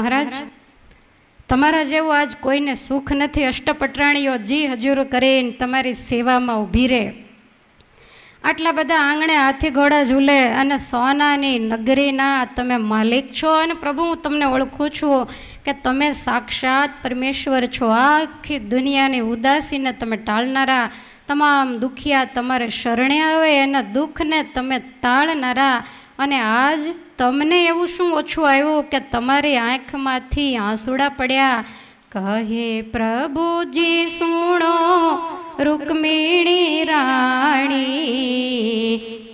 મહારાજ, તમારા જેવું આજ કોઈને સુખ નથી, અષ્ટપટરાણીઓ જી હજુરો કરીને તમારી સેવામાં ઊભી રહે આટલા બધા આંગણે હાથી ઘોડા ઝૂલે અને સોનાની નગરીના તમે માલિક છો અને પ્રભુ, હું તમને ઓળખું છું કે તમે સાક્ષાત પરમેશ્વર છો. આખી દુનિયાની ઉદાસીને તમે ટાળનારા, તમામ દુખિયા તમારે શરણે આવે એના દુઃખને તમે ટાળનારા અને આજ તમને એવું શું ઓછું આવ્યું કે તમારી આંખમાંથી આંસુડા પડ્યા? કહે પ્રભુજી સુણો, રૂકમિણી રાણી,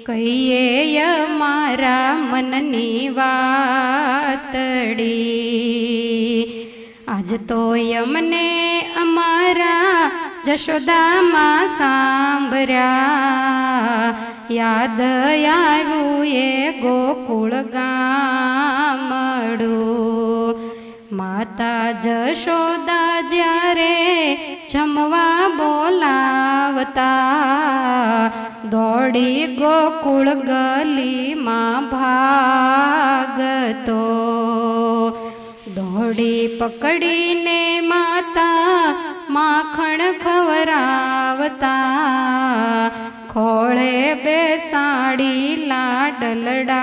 કહીએ મારા મનની વાતડી. આજ તો યમને અમારા જશોદામાં સાંભળ્યા. યાદ આવ્યું એ ગોકુળ ગામડું. માતા જશોદા જ્યારે જમવા બોલાવતા, દોડી ગોકુળ ગલીમાં ભાગતો. દોડી પકડીને માતા માખણ ખવરાવતા ખોળે બેસાડી લાડ લડાવતા